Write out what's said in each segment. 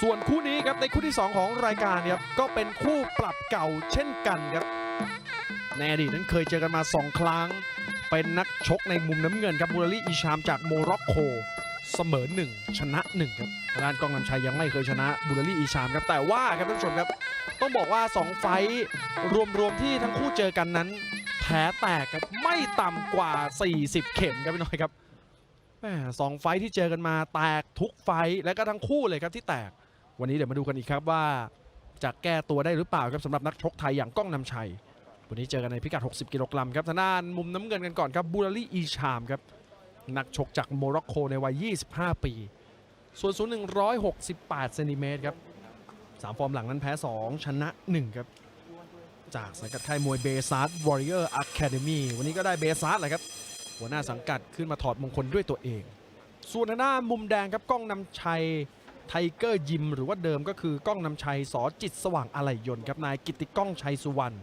ส่วนคู่นี้ครับในคู่ที่ 2 ของรายการครับก็เป็นคู่ปรับเก่าเช่นกันครับในอดีตนั้นเคยเจอกันมา 2 ครั้ง เป็นนักชกในมุมน้ำเงินครับบูราลีอีชามจากโมร็อกโกเสมอ 1 ชนะ 1 ครับทางด้านกองนำชัยยังไม่เคยชนะบูราลีอีชามครับแต่ว่าครับท่านผู้ชมครับ ต้องบอกว่า 2 ไฟท์รวมๆที่ทั้งคู่เจอกันนั้นแพ้แตกครับไม่ต่ำกว่า 40 เข็มครับพี่น้อยครับ แม่สองไฟที่เจอกันมาแตกทุกไฟและก็ทั้งคู่เลยครับที่แตก วันนี้เดี๋ยวมาดูกันอีกครับว่า จะแก้ตัวได้หรือเปล่าครับสำหรับนักชกไทยอย่างก้องนำชัย วันนี้เจอกันในพิกัด 60 กิโลกรัมครับทางด้านมุมน้ำเงินกันก่อนครับบูราลีอีชามครับนักชกจากโมร็อกโกในวัย 25 ปี ส่วนสูง 168 เซนติเมตรครับสามฟอร์มหลังนั้นแพ้ 2 ชนะ 1 ครับจากสังกัดค่ายมวยเบซัสวอริเออร์อะคาเดมีวันนี้ก็ได้เบซัสแหละครับ หัวหน้าสังกัดขึ้นมาถอดมงคลด้วยตัวเอง ส่วนทางด้ามุมแดงครับก้องนำชัยไทเกอร์ยิมหรือว่าเดิมก็คือก้องนำชัยสอจิตสว่างอะไหลยนครับนายกิติก้องชัยสุวรรณ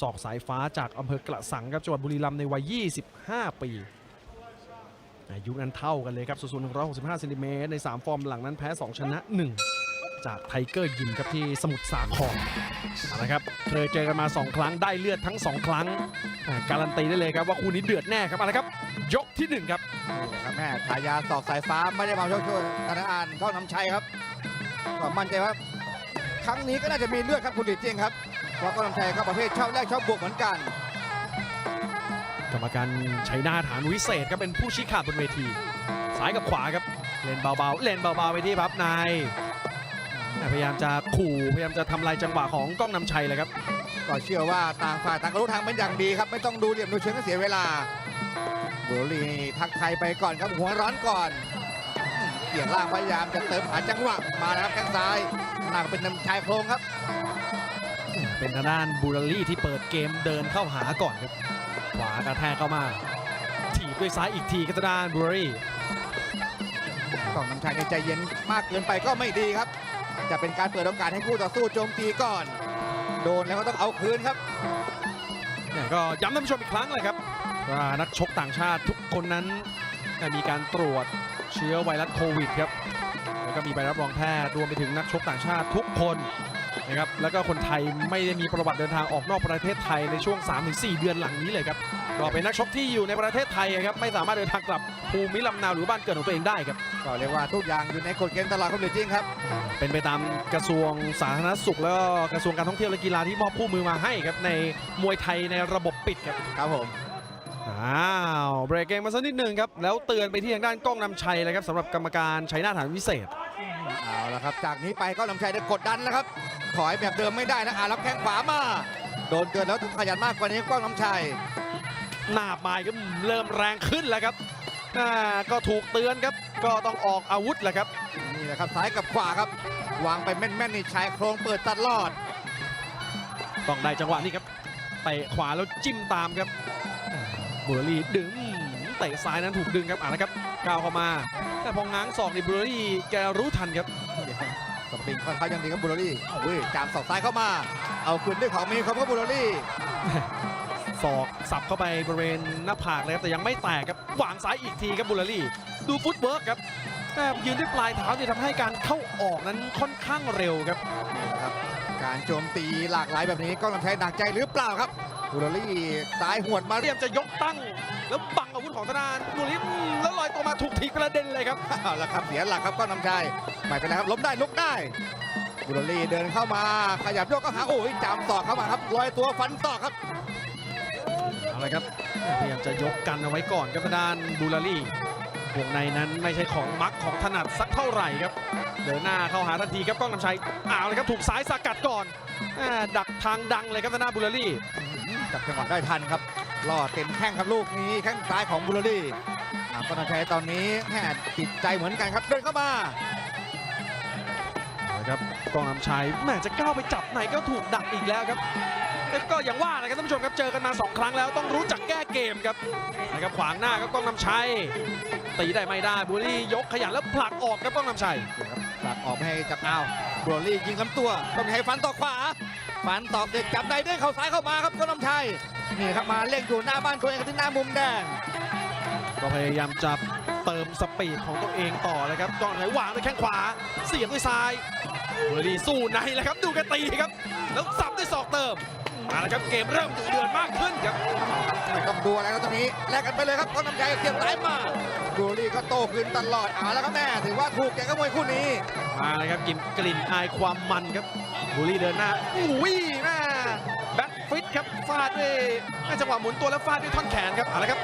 ศอกสายฟ้าจากอำเภอกระสังครับจังหวัดบุรีรัมย์ในวัย 25 ปี อายุนั้นเท่ากันเลยครับส่วนสูง165เซนติเมตรใน 3 ฟอร์มหลังนั้นแพ้ 2 ชนะ 1 จากไทเกอร์ยิมครับที่สมุทรสาครเอาละครับเคยเจอกันมา 2 ครั้งได้เลือดทั้ง 2 ครั้งอ่าการันตีได้เลยครับว่าคู่นี้เดือดแน่ครับเอาละครับ ยกที่หนึ่งครับนี่ครับแม่ฉายาสอกสายฟ้าไม่ได้มาช่วยช่วยธนาอ่านเข้าน้ำชัยครับก็มั่นใจว่าครั้งนี้ก็น่าจะมีเลือดครับคุณหลีเจียงครับเพราะก็น้ำชัยก็ประเภทชอบแรกชอบบวกเหมือนกัน กรรมการชัยนาฐานวิเศษก็เป็นผู้ชี้ขาดบนเวทีซ้ายกับขวาครับเล่นเบาๆ เล่นเบาๆไปที่พับใน พยายามจะขู่พยายามจะทำลายจังหวะของก้องนำชัยเลยครับ ก็เชื่อว่าต่างฝ่ายต่างก็รู้ทางเป็นอย่างดีครับ ไม่ต้องดูเหลี่ยมดูเชิงก็เสียเวลาบุรีนี่ทักไทายไปก่อนครับหัวร้อนก่อนเกี่ยงล่างพยายามจะเติมหาจังหวะมานะครับแข้งซ้ายหนักเป็นน้ำชายโครงครับ เป็นทางด้านบูราลี่ที่เปิดเกมเดินเข้าหาก่อนครับขวากระแทกเข้ามาถีบด้วยซ้ายอีกทีครับทางด้านบูราลี่กองน้ำชายในใจเย็นมากเกินไปก็ไม่ดีครับ จะเป็นการเปิดโอกาสให้คู่ต่อสู้โจมตีก่อน โดนแล้วก็ต้องเอาคืนครับ เนี่ยก็ย้ำท่านผู้ชมอีกครั้งเลยครับว่านักชกต่างชาติทุกคนนั้นมีการตรวจเชื้อไวรัสโควิดครับแล้วก็มีใบรับรองแพทย์รวมไปถึงนักชกต่างชาติทุกคน นะครับแล้วก็คนไทยไม่ได้มีประวัติเดินทางออกนอกประเทศไทยในช่วง 3-4 เดือนหลังนี้เลยครับก็เป็นนักชกที่อยู่ในประเทศไทยครับไม่สามารถเดินทางกลับภูมิลำเนาหรือบ้านเกิดของตัวเองได้ครับก็เรียกว่าทุกอย่างอยู่ในกฎเกณฑ์ตลอดครับเหลือจริงครับ เป็นไปตามกระทรวงสาธารณสุข แล้วก็กระทรวงการท่องเที่ยวและกีฬาที่มอบคู่มือมาให้ครับในมวยไทยในระบบปิดครับครับผมอ้าวเบรกเกมมาสักนิดหนึ่งครับแล้วเตือนไปที่ทางด้านกล้องนำชัยเลยครับสำหรับกรรมการชัยนาทฐานวิเศษเอาละครับจากนี้ไปก็ลำชัยได้กดดันแล้วครับ ถอยแบบเดิมไม่ได้นะอ่ารับแข้งขวามา โดนเตือนแล้วถึงขยันมากกว่านี้ก้องน้ำชัย หน้าปลายก็เริ่มแรงขึ้นแล้วครับอ่าก็ถูกเตือนครับ ก็ต้องออกอาวุธแหละครับ นี่แหละครับซ้ายกับขวาครับ วางไปแม่นๆนี่ชายโครงเปิดตลอด ต้องได้จังหวะนี้ครับเตะขวาแล้วจิ้มตามครับเบอร์รี่ดึงเตะซ้ายนั้นถูกดึงครับอ่านะครับก้าวเข้ามา แต่พอง้างศอกนี่เบอร์รี่แกรู้ทันครับ สปริงค่อนข้างยังดีครับบุรลี่โอ้ยจามศอกซ้ายเข้ามา เอาคืนด้วยของมีครับครับบุรลี่ศอกสับเข้าไปบริเวณหน้าผากเลยครับแต่ยังไม่แตกครับวางซ้ายอีกทีครับบุลลารี่ ดูฟุตเวิร์กครับแต่ยืนด้วยปลายเท้าเนี่ยทำให้การเข้าออกนั้นค่อนข้างเร็วครับนี่นะครับ การโจมตีหลากหลายแบบนี้ก้องน้ำชัยหนักใจหรือเปล่าครับบุรลี่ซ้ายหวดมาเตรียมจะยกตั้ง แล้วบังอาวุธของธนานบุลิมแล้วลอยตัวมาถูกถีบกระเด็นเลยครับเอาละครับเสียหลักครับก้องน้ำชัย ไม่เป็นไรครับล้มได้ลุกได้บุรลี่เดินเข้ามา ขยับโยกก็หาโอ้ยจามศอกเข้ามาครับลอยตัวฟันศอกครับเอาละครับพยายามจะยกกันเอาไว้ก่อนครับทางด้านบูลารี่วงในนั้นไม่ใช่ของมักของถนัดสักเท่าไหร่ครับ เดินหน้าเข้าหาทันทีครับก้องนำชัยเอาเลยครับถูกซ้ายสกัดก่อนอ่าดักทางดังเลยครับทางด้านบูลารี่จับจังหวะได้ทันครับล่อเต็มแข้งครับลูกนี้แข้งซ้ายของบุรลี่อ่าก้องน้ำชัยตอนนี้แหมติดใจเหมือนกันครับเดินเข้ามานะ ครับกองนำชัยแหม่จะก้าวไปจับไหนก็ถูกดักอีกแล้วครับแต่ก็อย่างว่านะครับท่านผู้ชมครับเจอกันมา 2 ครั้งแล้วต้องรู้จักแก้เกมครับนะครับขวางหน้าครับกองนำชัยตีได้ไม่ได้บุรียกขยันแล้วผลักออกครับกองนำชัยนะครับผลักออกไม่ให้จับเอาบรอลี่ยิงลำตัวต้องให้ฟันต่อขวาฟันตอกเด็กจับในเด้งเข่าซ้ายเข้ามาครับก้องน้ำชัยนี่ครับมาเล่งอยู่หน้าบ้านตัวเองที่หน้ามุมแดงก็พยายามจะเติมสปีดของตัวเองต่อเลยครับก่อนไหนวางด้วยแข้งขวา เสียบด้วยซ้าย บุรีสู้ในแล้วครับดูกันตีครับ แล้วสับด้วยศอกเติมมาแล้วครับเกมเริ่มดุเดือดมากขึ้นครับไม่ต้องดูอะไรแล้วตรงนี้แลกกันไปเลยครับก้อนน้ำใจเสียบซ้ายมาบูรี่ก็โต้คืนตลอดเอาแล้วครับแม่ถือว่าถูกแกก็มวยคู่นี้มาเลยครับกลิ่นกลิ่นอายความมันครับบุรีเดินหน้าอุ้ยแม่แบ็คฟิตครับฟาดด้วยแม่จังหวะหมุนตัวแล้วฟาดด้วยท่อนแขนครับเอาละครับ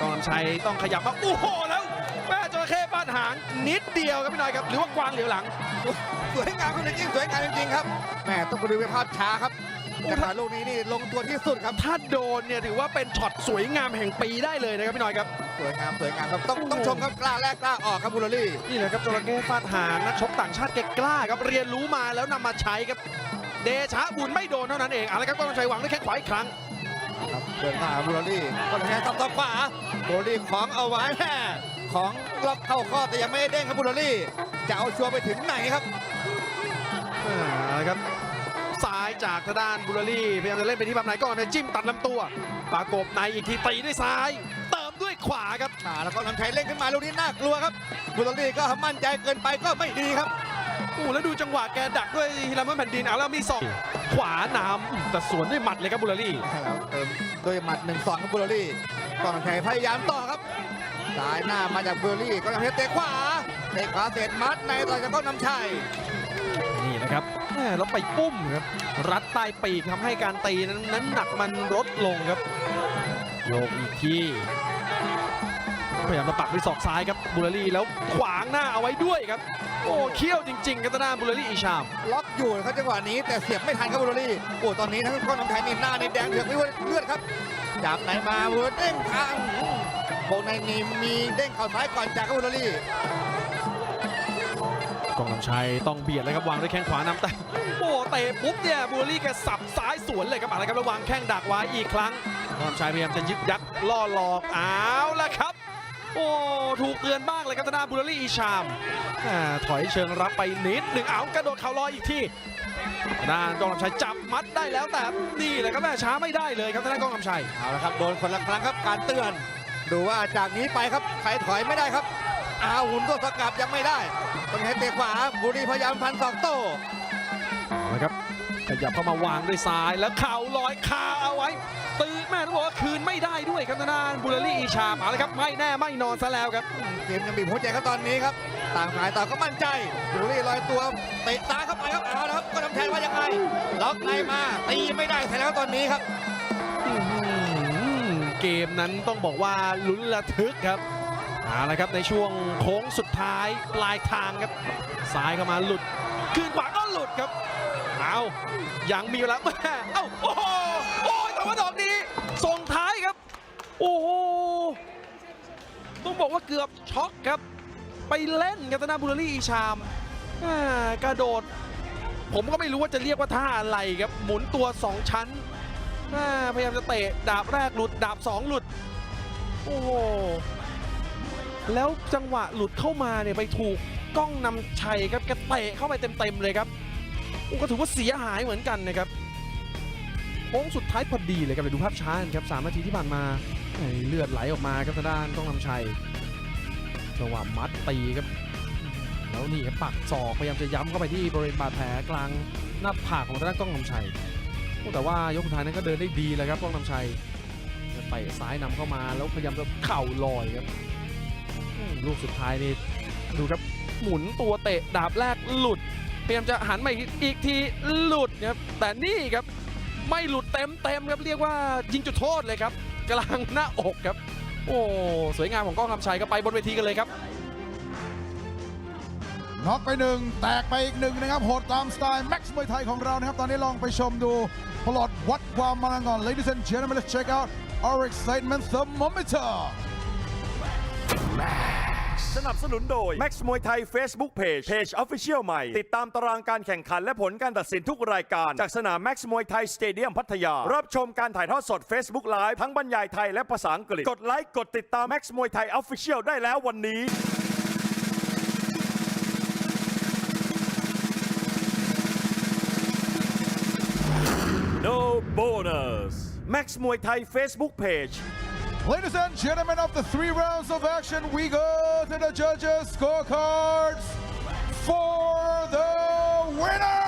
กอนชัยต้องขยับมาโอ้โหแล้วแม่จระเข้ฟาดหางนิดเดียวครับพี่หน่อยครับหรือว่ากวางเหลียวหลัง สวยงามคุณจริงๆสวยงามจริงๆครับแม่ต้องไปดูภาพช้าครับจังหวะลูกนี้นี่ลงตัวที่สุดครับ ถ้าโดนเนี่ยถือว่าเป็นช็อตสวยงามแห่งปีได้เลยนะครับพี่หน่อยครับ สวยงามสวยงามครับต้องต้องชมครับกล้าแรกกล้าออกครับบูรี่นี่แหละครับจระเข้ฟาดหางนักชกต่างชาติแกกล้าครับเรียนรู้มาแล้วนำมาใช้ครับ เดชะบุญไม่โดนเท่านั้นเองเอาละครับก็ต้องใช้หวังด้วยแข้งขวาอีกครั้งครับเดินหน้าบูรี่ก็แทงตับต่อขวาบูรี่ของเอาไว้แม่ ของล็อกเข้าข้อแต่ยังไม่ได้เด้งครับบูรี่ จะเอาชัวร์ไปถึงไหนครับอ่าเอาละครับซ้ายจากทางด้านบุรลี่พยายามจะเล่นไปที่ภาพไหนก่อนเนี่ยจิ้มตัดลำตัวปากบในอีกทีตีด้วยซ้าย เติมด้วยขวาครับอ่าแล้วก็นำชัยเล่นขึ้นมาลูกนี้น่ากลัวครับบูรี่ก็มั่นใจเกินไปก็ไม่ดีครับโอ้แล้วดูจังหวะแกดักด้วยฮิลามันแผ่นดินเอาแล้วมีศอกขวาหนามแต่สวนด้วยหมัดเลยครับบุรลี่แล้วเติมด้วยหมัดหนึ่งสองครับบูรี่ก่อนชัยพยายามต่อครับ สายหน้ามาจากบูรี่ก็นำชัยเตะขวาเตะขวาเสร็จมัดในต่อจากก็นำชัยนี่นะครับแหม่แล้วไปปุ้มครับ รัดใต้ปีกทำให้การตีนั้นนั้นหนักมันลดลงครับโยกอีกทีพยายามมาปักด้วยศอกซ้ายครับบุรลี่แล้วขวางหน้าเอาไว้ด้วยครับ โอ้เขี้ยวจริงๆครับทางด้านบุรลี่อีชาม ล็อกอยู่ครับจังหวะนี้แต่เสียบไม่ทันครับบูรี่โอ้ตอนนี้ทั้งก้อนน้ำชัยนี่หน้านี่แดงเถือกไม่ว่าเลือดครับจับไหนมาบูรี่เด้งทาง โบกในนี่มีเด้งเข่าซ้ายก่อนจากครับบูรี่กองลำชัยต้องเบียดเลยครับวางด้วยแข้งขวานำแต่โอ้เตะปุ๊บเนี่ยบุรลี่แกสับซ้ายสวนเลยครับอะไรครับระวางแข้งดักไว้อีกครั้งกองลำชัยพยายามจะยึดยัดล่อหลอกเอาละครับ โอ้ถูกเตือนบ้างเลยครับทางด้านบุรลี่อีชามอ่าถอยเชิงรับไปนิดหนึ่งเอากระโดดเข่าลอยอีกทีทางด้านกองลำชัยจับมัดได้แล้วแต่นี่แหละครับแม่ช้าไม่ได้เลยครับทางด้านกองลำชัยเอาละครับโดนคนละครั้งครับการเตือน ดูว่าจากนี้ไปครับใครถอยไม่ได้ครับอ้าวหุ่นตัวสกัดยังไม่ได้ต้องให้เตะขวาบุรีพยายามพันสองโต้เอาละครับขยับเข้ามาวางด้วยซ้ายแล้วเข่าลอยคาเอาไว้ ตื้อแม่ต้องบอกว่าคืนไม่ได้ด้วยครับทางด้านบุรลี่อีชามเอาละครับไม่แน่ไม่นอนซะแล้วครับเกมยังบีบหัวใจครับตอนนี้ครับต่างฝ่ายต่างก็มั่นใจบุรีลอยตัวเตะซ้ายเข้าไปครับเอาละครับก็นำแทนว่ายังไงล็อกในมาตีไม่ได้ใช่แล้วตอนนี้ครับอื้อหือ เกมนั้นต้องบอกว่าลุ้นระทึกครับเอาละครับในช่วงโค้งสุดท้ายปลายทางครับซ้ายเข้ามาหลุดคืนขวาก็หลุดครับเอายังมีเวลาแม่เอ้าโอ้โหโอ้ยแต่ว่าดอกนี้ส่งท้ายครับ โอ้โหต้องบอกว่าเกือบช็อกครับ ไปเล่นกับธนาบุรีอีชามกระโดด ผมก็ไม่รู้ว่าจะเรียกว่าท่าอะไรครับ หมุนตัว2ชั้น พยายามจะเตะดาบแรกหลุดดาบ 2 หลุด โอ้โห แล้วจังหวะหลุดเข้ามาเนี่ยไปถูกกล้องนำชัยครับแกเตะเข้าไปเต็มๆเลยครับโอ้ก็ถือว่าเสียหายเหมือนกันนะครับโค้งสุดท้ายพอดีเลยครับไปดูภาพช้ากันครับสามนาทีที่ผ่านมาเลือดไหลออกมาครับทางด้านกล้องนำชัยจังหวะมัดตีครับแล้วนี่ครับปักศอกพยายามจะย้ำเข้าไปที่บริเวณบาดแผลกลางหน้าผากของทางด้านกล้องนำชัย แต่ว่ายกสุดท้ายนั้นก็เดินได้ดีเลยครับกล้องนำชัยจะเตะซ้ายนำเข้ามาแล้วพยายามจะเข่าลอยครับลูกสุดท้ายนี่ดูครับหมุนตัวเตะดาบแรกหลุดพยายามจะหันมาอีกอีกทีหลุดครับแต่นี่ครับไม่หลุดเต็มเต็มครับเรียกว่ายิงจุดโทษเลยครับกลางหน้าอกครับ โอ้สวยงามของกล้องนำชัยก็ไปบนเวทีกันเลยครับ น็อกไปหนึ่งแตกไปอีกหนึ่งนะครับโหดตามสไตล์แม็กซ์มวยไทยของเรานะครับ ตอนนี้ลองไปชมดูพลอดวัดความมันก่อน ladies and gentlemen let's check out our excitement thermometer สนับสนุนโดย Max มวยไทย Facebook Page Page Official ใหม่ ติดตามตารางการแข่งขันและผลการตัดสินทุกรายการ จากสนาม Max มวยไทยสเตเดียมพัทยา รับชมการถ่ายทอดสด Facebook Live ทั้งบรรยายไทยและภาษาอังกฤษ กดไลค์ กดติดตาม Max มวยไทย Official ได้แล้ววันนี้ bonus. Max Muay Thai Facebook page. Ladies and gentlemen, after three rounds of action, we go to the judges' scorecards for the winner!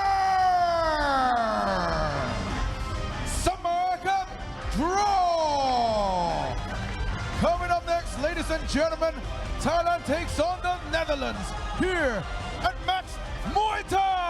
Summer Cup draw! Coming up next, ladies and gentlemen, Thailand takes on the Netherlands here at Max Muay Thai!